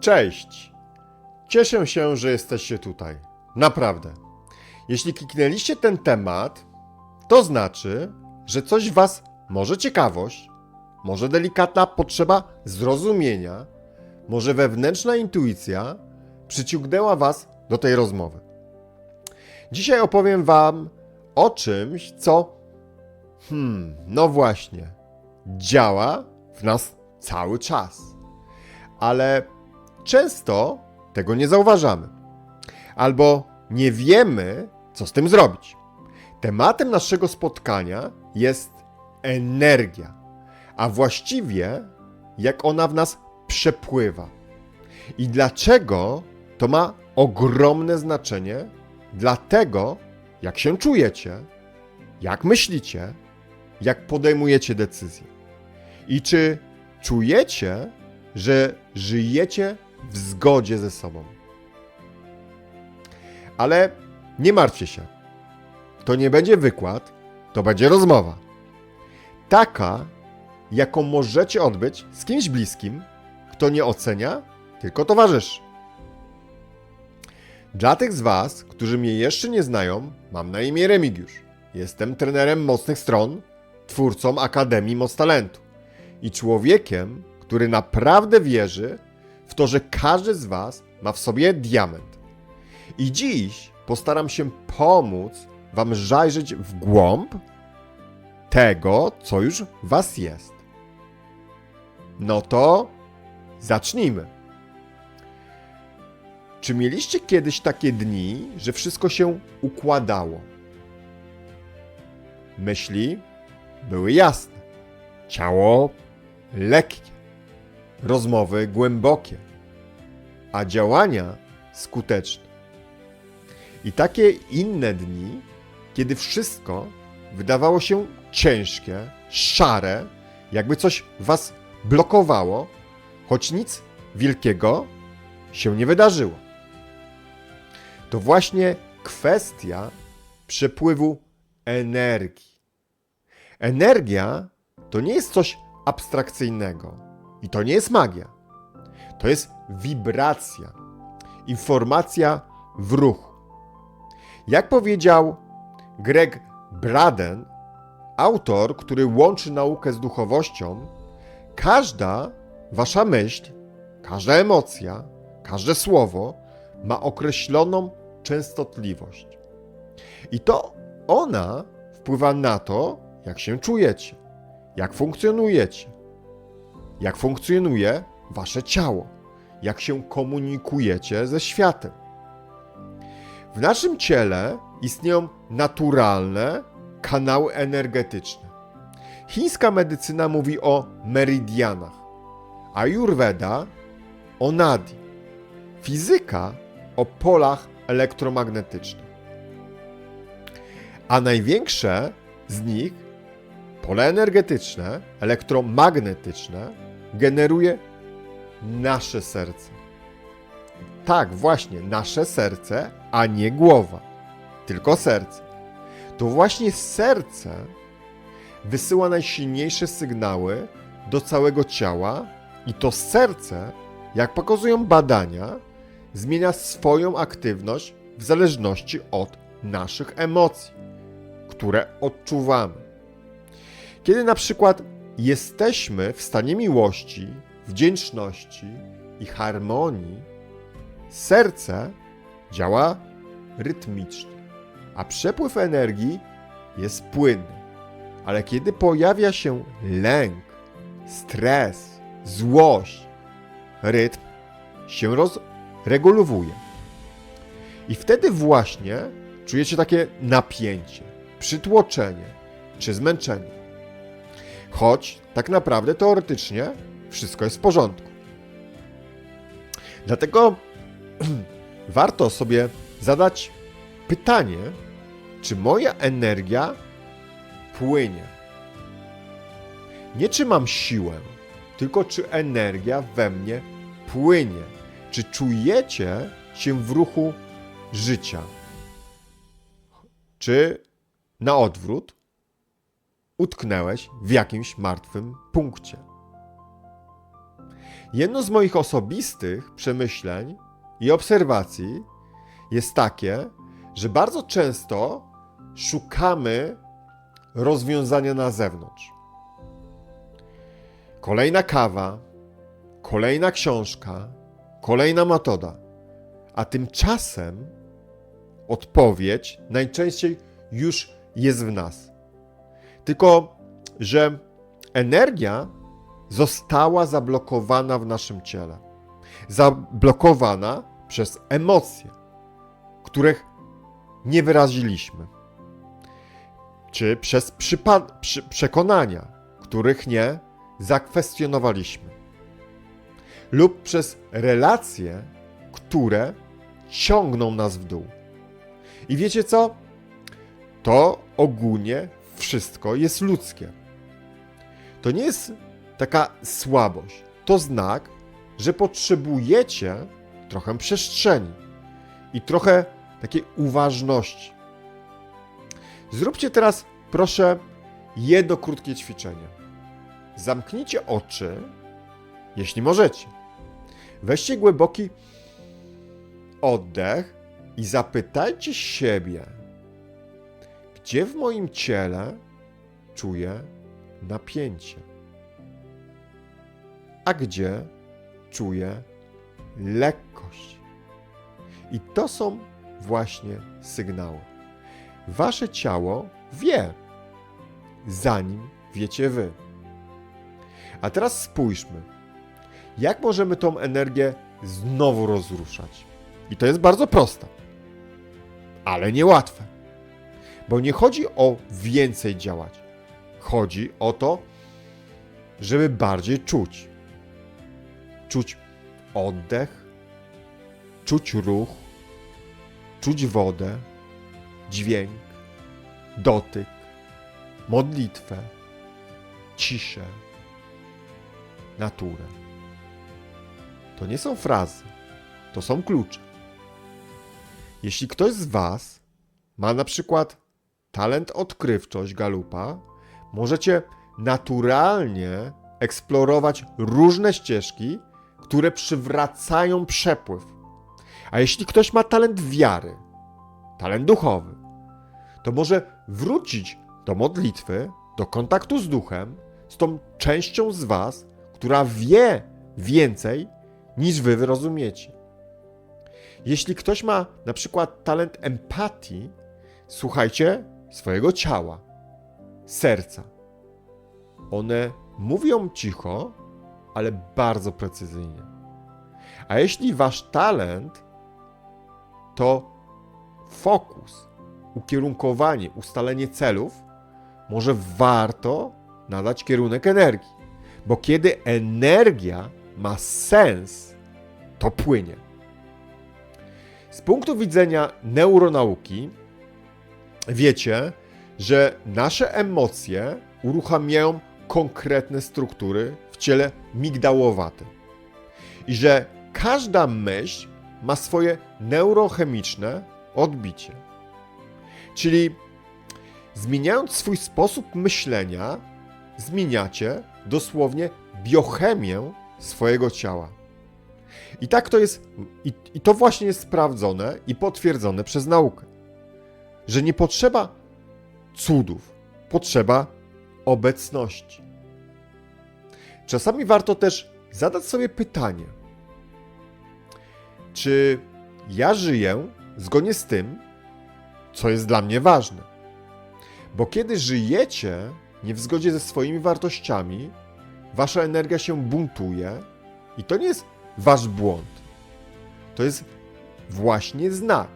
Cześć! Cieszę się, że jesteście tutaj. Naprawdę. Jeśli kliknęliście ten temat, to znaczy, że coś Was może ciekawość, może delikatna potrzeba zrozumienia, może wewnętrzna intuicja przyciągnęła Was do tej rozmowy. Dzisiaj opowiem Wam o czymś, co, hmm, no właśnie, działa w nas cały czas. Ale często tego nie zauważamy. Albo nie wiemy, co z tym zrobić. Tematem naszego spotkania jest energia, a właściwie jak ona w nas przepływa. I dlaczego to ma ogromne znaczenie dla tego, jak się czujecie, jak myślicie, jak podejmujecie decyzje. I czy czujecie, że żyjecie w zgodzie ze sobą. Ale nie martwcie się. To nie będzie wykład, to będzie rozmowa. Taka, jaką możecie odbyć z kimś bliskim, kto nie ocenia, tylko towarzyszy. Dla tych z Was, którzy mnie jeszcze nie znają, mam na imię Remigiusz. Jestem trenerem mocnych stron, twórcą Akademii Moc Talentu i człowiekiem, który naprawdę wierzy w to, że każdy z Was ma w sobie diament. I dziś postaram się pomóc Wam zajrzeć w głąb tego, co już Was jest. No to zacznijmy. Czy mieliście kiedyś takie dni, że wszystko się układało? Myśli były jasne, ciało lekkie, rozmowy głębokie, a działania skuteczne. I takie inne dni, kiedy wszystko wydawało się ciężkie, szare, jakby coś was blokowało, choć nic wielkiego się nie wydarzyło. To właśnie kwestia przepływu energii. Energia to nie jest coś abstrakcyjnego i to nie jest magia. To jest wibracja, informacja w ruchu. Jak powiedział Greg Braden, autor, który łączy naukę z duchowością, każda wasza myśl, każda emocja, każde słowo ma określoną częstotliwość. I to ona wpływa na to, jak się czujecie, jak funkcjonujecie, jak funkcjonuje wasze ciało, jak się komunikujecie ze światem. W naszym ciele istnieją naturalne kanały energetyczne. Chińska medycyna mówi o meridianach, a Ayurveda o nadi. Fizyka o polach elektromagnetycznych. A największe z nich, pole energetyczne, elektromagnetyczne, generuje nasze serce. Tak, właśnie, nasze serce, a nie głowa, tylko serce. To właśnie serce wysyła najsilniejsze sygnały do całego ciała, i to serce, jak pokazują badania, zmienia swoją aktywność w zależności od naszych emocji, które odczuwamy. Kiedy na przykład jesteśmy w stanie miłości, wdzięczności i harmonii, serce działa rytmicznie, a przepływ energii jest płynny. Ale kiedy pojawia się lęk, stres, złość, rytm się rozregulowuje. I wtedy właśnie czujecie takie napięcie, przytłoczenie czy zmęczenie. Choć tak naprawdę teoretycznie wszystko jest w porządku. Dlatego warto sobie zadać pytanie, czy moja energia płynie. Nie czy mam siłę, tylko czy energia we mnie płynie. Czy czujecie się w ruchu życia? Czy na odwrót utknęłeś w jakimś martwym punkcie? Jedno z moich osobistych przemyśleń i obserwacji jest takie, że bardzo często szukamy rozwiązania na zewnątrz. Kolejna kawa, kolejna książka, kolejna metoda, a tymczasem odpowiedź najczęściej już jest w nas. Tylko, że energia została zablokowana w naszym ciele. Zablokowana przez emocje, których nie wyraziliśmy. Czy przez przy- przekonania, których nie zakwestionowaliśmy. Lub przez relacje, które ciągną nas w dół. I wiecie co? To ogólnie wszystko jest ludzkie. To nie jest taka słabość. To znak, że potrzebujecie trochę przestrzeni i trochę takiej uważności. Zróbcie teraz, proszę, jedno krótkie ćwiczenie. Zamknijcie oczy, jeśli możecie. Weźcie głęboki oddech i zapytajcie siebie, gdzie w moim ciele czuję napięcie, a gdzie czuję lekkość. I to są właśnie sygnały. Wasze ciało wie, zanim wiecie wy. A teraz spójrzmy, jak możemy tą energię znowu rozruszać. I to jest bardzo proste, ale niełatwe. Bo nie chodzi o więcej działać. Chodzi o to, żeby bardziej czuć. Czuć oddech, czuć ruch, czuć wodę, dźwięk, dotyk, modlitwę, ciszę, naturę. To nie są frazy, to są klucze. Jeśli ktoś z Was ma na przykład talent odkrywczość galupa, możecie naturalnie eksplorować różne ścieżki, które przywracają przepływ. A jeśli ktoś ma talent wiary, talent duchowy, to może wrócić do modlitwy, do kontaktu z duchem, z tą częścią z Was, która wie więcej niż Wy wyrozumiecie. Jeśli ktoś ma na przykład talent empatii, słuchajcie swojego ciała, serca. One mówią cicho, ale bardzo precyzyjnie. A jeśli wasz talent to fokus, ukierunkowanie, ustalenie celów, może warto nadać kierunek energii. Bo kiedy energia ma sens, to płynie. Z punktu widzenia neuronauki, wiecie, że nasze emocje uruchamiają konkretne struktury w ciele migdałowatym. I że każda myśl ma swoje neurochemiczne odbicie. Czyli zmieniając swój sposób myślenia, zmieniacie dosłownie biochemię swojego ciała. I tak to jest, i, i to właśnie jest sprawdzone i potwierdzone przez naukę, że nie potrzeba cudów, potrzeba obecności. Czasami warto też zadać sobie pytanie, czy ja żyję zgodnie z tym, co jest dla mnie ważne. Bo kiedy żyjecie nie w zgodzie ze swoimi wartościami, wasza energia się buntuje i to nie jest wasz błąd. To jest właśnie znak.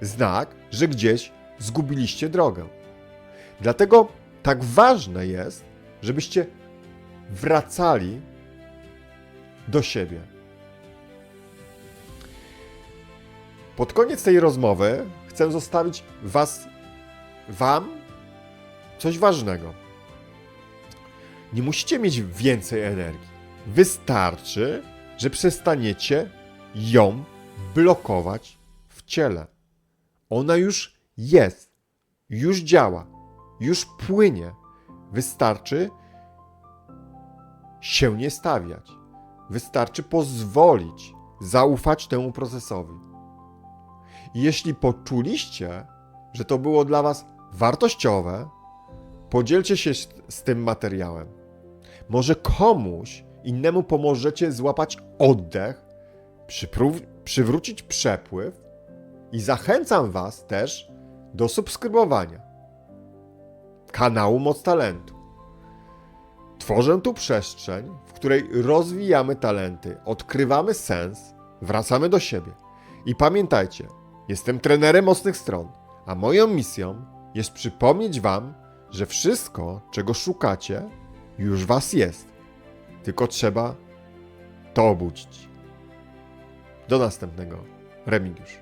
Znak, że gdzieś zgubiliście drogę. Dlatego tak ważne jest, żebyście wracali do siebie. Pod koniec tej rozmowy chcę zostawić was, wam coś ważnego. Nie musicie mieć więcej energii. Wystarczy, że przestaniecie ją blokować w ciele. Ona już jest, już działa, już płynie. Wystarczy się nie stawiać. wystarczy pozwolić zaufać temu procesowi. Jeśli poczuliście, że to było dla Was wartościowe, podzielcie się z, tym materiałem. Może komuś innemu pomożecie złapać oddech, przywrócić przepływ i zachęcam Was też do subskrybowania kanału Moc Talentu. Tworzę tu przestrzeń, w której rozwijamy talenty, odkrywamy sens, wracamy do siebie. I pamiętajcie, jestem trenerem mocnych stron, a moją misją jest przypomnieć Wam, że wszystko, czego szukacie, już Was jest. Tylko trzeba to obudzić. Do następnego. Remigiusz.